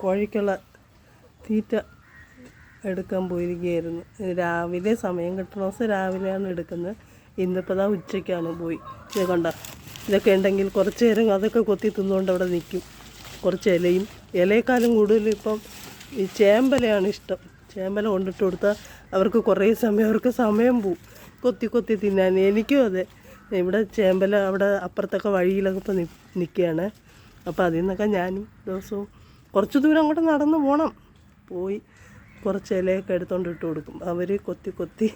കോഴിക്കുള്ള തീറ്റ എടുക്കാൻ പോയിരിക്കുകയായിരുന്നു. രാവിലെ സമയം കിട്ടണ ദിവസം രാവിലെയാണ് എടുക്കുന്നത്. ഇന്നിപ്പോൾ ദാ ഉച്ചയ്ക്കാണ് പോയി. ഇത് കണ്ട ഇതൊക്കെ ഉണ്ടെങ്കിൽ കുറച്ച് നേരം അതൊക്കെ കൊത്തി തിന്നുകൊണ്ട് അവിടെ നിൽക്കും. കുറച്ച് ഇലയും ഇലയെക്കാളും കൂടുതൽ ഇപ്പം ഈ ചേമ്പലയാണ് ഇഷ്ടം. ചേമ്പല കൊണ്ടിട്ട് കൊടുത്താൽ അവർക്ക് കുറേ സമയം അവർക്ക് സമയം പോവും. കൊത്തി കൊത്തി തിന്നാൻ. എനിക്കും അതെ. ഇവിടെ ചേമ്പല അവിടെ അപ്പുറത്തൊക്കെ വഴിയിലൊക്കെ ഇപ്പം നിൽക്കുകയാണ്. അപ്പോൾ അതിൽ നിന്നൊക്കെ ഞാനും ദിവസവും കുറച്ച് ദൂരം അങ്ങോട്ട് നടന്ന് പോകണം പോയി കുറച്ച് ഇലയൊക്കെ എടുത്തുകൊണ്ട് ഇട്ട് കൊടുക്കും. അവർ കൊത്തി കൊത്തി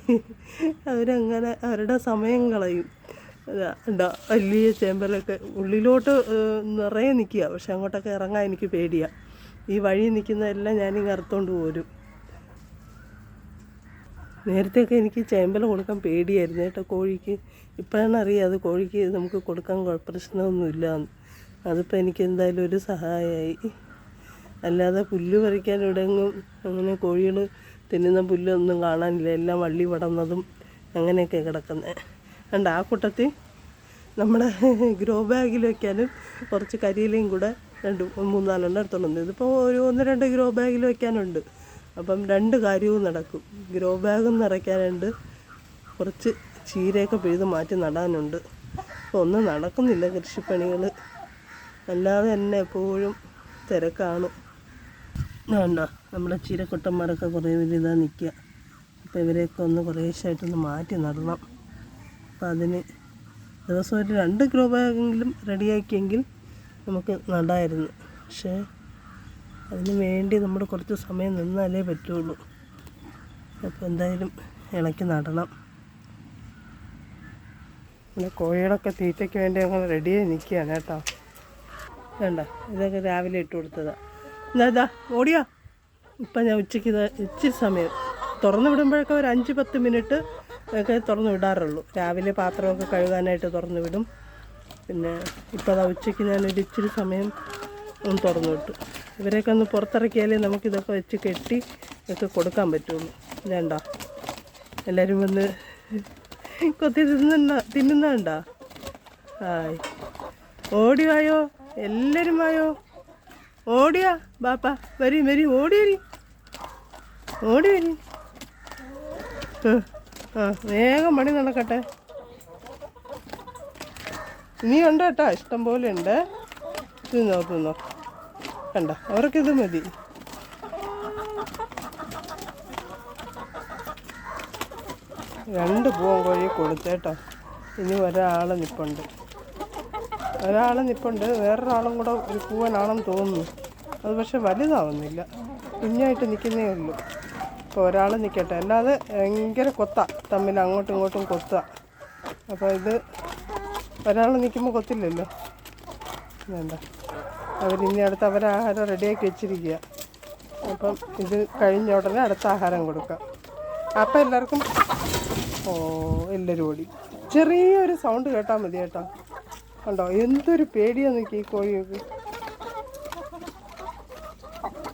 അവരങ്ങനെ അവരുടെ സമയം കളയും. വലിയ ചേമ്പലൊക്കെ ഉള്ളിലോട്ട് നിറയെ നിൽക്കുക പക്ഷെ അങ്ങോട്ടൊക്കെ ഇറങ്ങാൻ എനിക്ക് പേടിയാണ് ഈ വഴി നിൽക്കുന്നതെല്ലാം ഞാനിങ്ങ് അറുത്തോണ്ട് പോരും. നേരത്തെയൊക്കെ എനിക്ക് ചേമ്പല കൊടുക്കാൻ പേടിയായിരുന്നു. കേട്ടോ കോഴിക്ക് ഇപ്പോഴാണ് അറിയാം അത് കോഴിക്ക് നമുക്ക് കൊടുക്കാൻ പ്രശ്നമൊന്നുമില്ല എന്ന് അതിപ്പോൾ എനിക്ക് എന്തായാലും ഒരു സഹായമായി അല്ലാതെ പുല്ല് പറിക്കാൻ ഇവിടെങ്ങും അങ്ങനെ കോഴികൾ തിന്നുന്ന പുല്ലൊന്നും കാണാനില്ല. എല്ലാം വള്ളി പടന്നതും അങ്ങനെയൊക്കെ കിടക്കുന്നത് കണ്ട ആ കൂട്ടത്തിൽ നമ്മുടെ ഗ്രോ ബാഗിൽ വയ്ക്കാനും കുറച്ച് കരിയിലയും കൂടെ രണ്ട് മൂന്നാലെണ്ണം എടുത്തോണ്ട് ഇതിപ്പോൾ ഒരു ഒന്ന് രണ്ട് ഗ്രോ ബാഗിൽ വയ്ക്കാനുണ്ട് അപ്പം രണ്ട് കാര്യവും നടക്കും. ഗ്രോ ബാഗും നിറയ്ക്കാനുണ്ട്. കുറച്ച് ചീരയൊക്കെ പിഴുത് മാറ്റി നടാനുണ്ട്. അപ്പോൾ ഒന്നും നടക്കുന്നില്ല കൃഷിപ്പണികൾ അല്ലാതെ തന്നെ എപ്പോഴും തിരക്കാണ്. വേണ്ട നമ്മുടെ ചീരക്കൊട്ടന്മാരൊക്കെ കുറേ ഇതാ നിൽക്കുക. അപ്പോൾ ഇവരെയൊക്കെ ഒന്ന് കുറേശ്ശായിട്ടൊന്ന് മാറ്റി നടണം. അപ്പം അതിന് ദിവസം ഒരു രണ്ട് ഗ്രോ ബാഗെങ്കിലും റെഡിയാക്കിയെങ്കിൽ നമുക്ക് നടായിരുന്നു. പക്ഷേ അതിന് വേണ്ടി നമ്മൾ കുറച്ച് സമയം നിന്നാലേ പറ്റുള്ളൂ. അപ്പോൾ എന്തായാലും ഇളക്കി നടണം. പിന്നെ കോഴികളൊക്കെ തീറ്റയ്ക്ക് വേണ്ടി അങ്ങനെ റെഡിയായി നിൽക്കുകയാണ് കേട്ടോ. വേണ്ട ഇതൊക്കെ രാവിലെ ഇട്ട് കൊടുത്തതാണ് എന്നാ ഓടിയോ? ഇപ്പം ഞാൻ ഉച്ചയ്ക്ക് ഇച്ചിരി സമയം. തുറന്നു വിടുമ്പോഴൊക്കെ ഒരു അഞ്ച് പത്ത് മിനിറ്റ് ഒക്കെ തുറന്നു വിടാറുള്ളൂ. രാവിലെ പാത്രമൊക്കെ കഴുകാനായിട്ട് തുറന്നു വിടും. പിന്നെ ഇപ്പോൾ അതാ ഉച്ചയ്ക്ക് ഞാനൊരു ഇച്ചിരി സമയം ഒന്ന് തുറന്നു വിട്ടു. ഇവരെയൊക്കെ ഒന്ന് പുറത്തിറക്കിയാലേ നമുക്കിതൊക്കെ വെച്ച് കെട്ടി ഒക്കെ കൊടുക്കാൻ പറ്റുള്ളൂ. വേണ്ട എല്ലാവരും വന്ന് കൊത്തി തിന്നുന്ന തിന്നുന്നുണ്ടോ ആയി. ഓടി വായോ എല്ലാവരും വായോ ഓടിയാ ബാപ്പ വരി വരി ഓടി വരി. ഓടി വരി. ആ, വേഗം പണി നടക്കട്ടെ. നീ ഉണ്ട് കേട്ടോ ഇഷ്ടം പോലെ ഉണ്ട്. തിന്നോ തിന്നോ കണ്ട? അവർക്കിത് മതി. രണ്ട് പൂവൻ കോഴി കൊടുത്തേട്ടോ. ഇനി ഒരാൾ നിപ്പുണ്ട്. ഒരാൾ നിപ്പുണ്ട് വേറൊരാളും കൂടെ ഒരു പൂവനാണെന്ന് തോന്നുന്നു. അത് പക്ഷെ വലുതാവുന്നില്ല. കുഞ്ഞായിട്ട് നിൽക്കുന്നേ ഉള്ളൂ. അപ്പോൾ ഒരാൾ നിൽക്കട്ടെ അല്ലാതെ ഭയങ്കര കൊത്ത തമ്മിൽ അങ്ങോട്ടും ഇങ്ങോട്ടും കൊത്താ. അപ്പോൾ ഇത് ഒരാൾ നിൽക്കുമ്പോൾ കൊത്തില്ലല്ലോ. വേണ്ട. അവരിനി അടുത്ത് അവരെ ആഹാരം റെഡിയാക്കി വെച്ചിരിക്കുക. അപ്പം ഇത് കഴിഞ്ഞ ഉടനെ അടുത്ത ആഹാരം കൊടുക്കാം. അപ്പം എല്ലാവർക്കും ഓ എല്ലാവരും ഓടി ചെറിയൊരു സൗണ്ട് കേട്ടാൽ മതി കേട്ടോ കണ്ടോ? എന്തൊരു പേടിയാ നോക്കി ഈ കോഴിയൊക്കെ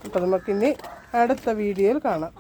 അപ്പം നമുക്കിനി അടുത്ത വീഡിയോയിൽ കാണാം.